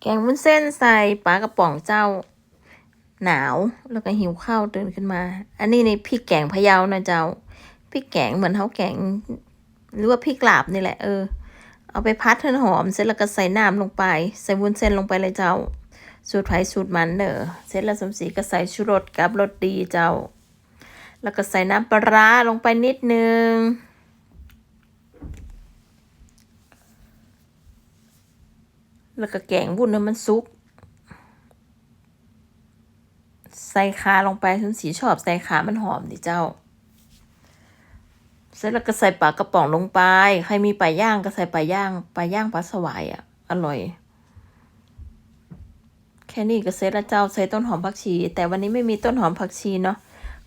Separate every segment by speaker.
Speaker 1: แกงวุ้นเส้นใส่ปลากระป๋องเจ้า หนาวแล้วก็หิวข้าวตื่นขึ้นมา อันนี้ในพริกแกงพะเยานะเจ้าพริกแกงเหมือนเขาแกง หรือว่าพริกลาบนี่แหละเออเอาไปพัดให้หอมเสร็จแล้วก็ใส่น้ำลงไป ใส่วุ้นเส้นลงไปเลยเจ้า สูตรไผ่สูตรมันเด้อเสร็จแล้วสมศรีก็ใส่ชูรสกับรสดีเจ้า แล้วก็ใส่น้ำปลาร้าลงไปนิดนึง แล้วก็แกงวุ้นให้มันสุก ใส่ขาลงไปสมศรีชอบใส่ขามันหอมดิเจ้า เสร็จแล้วก็ใส่ปลากระป๋องลงไป ใครมีปลาย่างก็ใส่ปลาย่างปลาย่างปลาสวายอะ อร่อย แค่นี้ก็เสร็จแล้วเจ้าใส่ต้นหอมผักชี แต่วันนี้ไม่มีต้นหอมผักชีเนาะ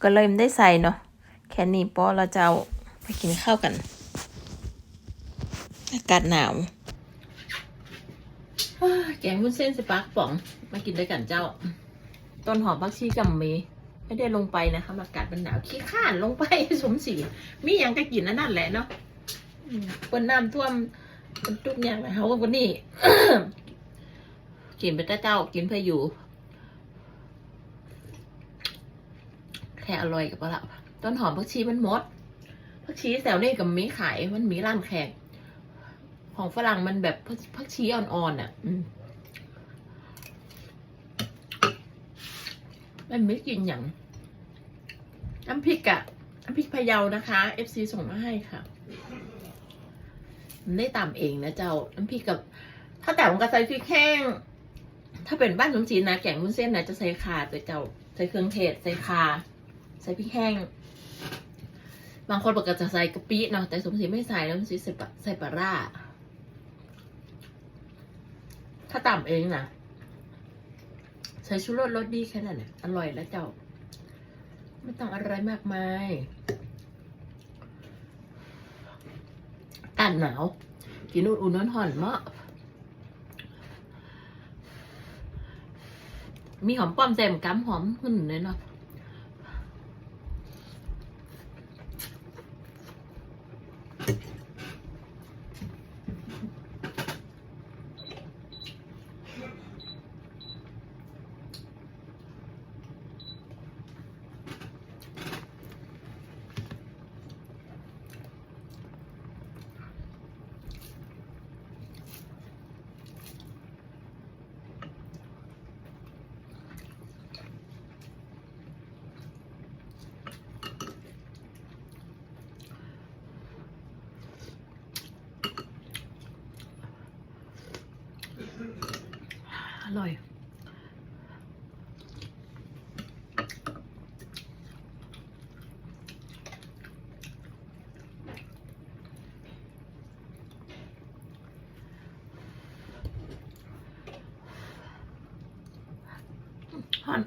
Speaker 1: ก็เลยไม่ได้ใส่เนาะ แค่นี้พอแล้วเจ้าไปกินข้าวกัน อากาศหนาว แกงวุ้นเส้นสปาร์กป๋อง มากินด้วยกันเจ้า ต้นหอมผักชีกับมีไม่ได้ลงไปนะคะอากาศมันหนาวขี้ข้านลงไปสมศรีมีอย่างก็กินนั่นแหละเนาะเปิ้นน้ำท่วมเป็นทุกอย่างเลยเขาก็วันนี้กินไปแต่เจ้ากินเพื่ออยู่ แค่อร่อยกับปะละต้นหอมผักชีมันมดผักชีแถวนี้กับมีขายมันมีร้านแขก ของฝรั่งมันแบบผักชีอ่อนๆอะอืมมันไม่กินอย่างน้ำพริกอะน้ำพริกพะเยานะคะ FC ส่งมาให้ค่ะมันได้ตามเองนะเจ้า น้ำพริกกับ ถ้าแต่ผมก็ใส่พริกแห้ง ถ้าเป็นบ้านสมจีนนะแกงวุ้นเส้นนะจะใส่ขาแต่เจ้า ใส่เครื่องเทศ ใส่ขาใส่พริกแห้ง บางคนบอกจะใส่กะปิเนาะแต่สมศรีไม่ใส่แล้วสมศรีใส่ปลาใส่ปลาร่า ถ้าต่ำเองนะใส่ชูรสรสดีแค่นั้นน่ะอร่อยแล้วเจ้า ไม่ต้องอะไรมากมายกันหนาว กินอุ่นๆร้อนๆมากมีหอมป้อมแซมกัมหอมหุ่นเลยเนาะ อ ร่อย ฮอน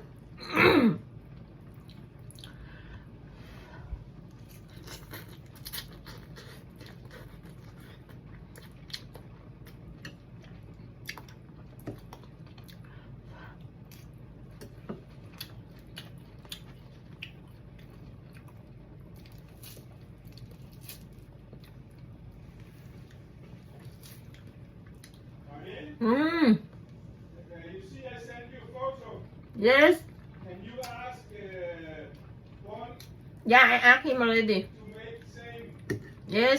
Speaker 1: อืม
Speaker 2: Uh, you see, I sent you a photo.
Speaker 1: yes
Speaker 2: Can you ask uh, one
Speaker 1: yeah I asked him already
Speaker 2: to make the same?
Speaker 1: yes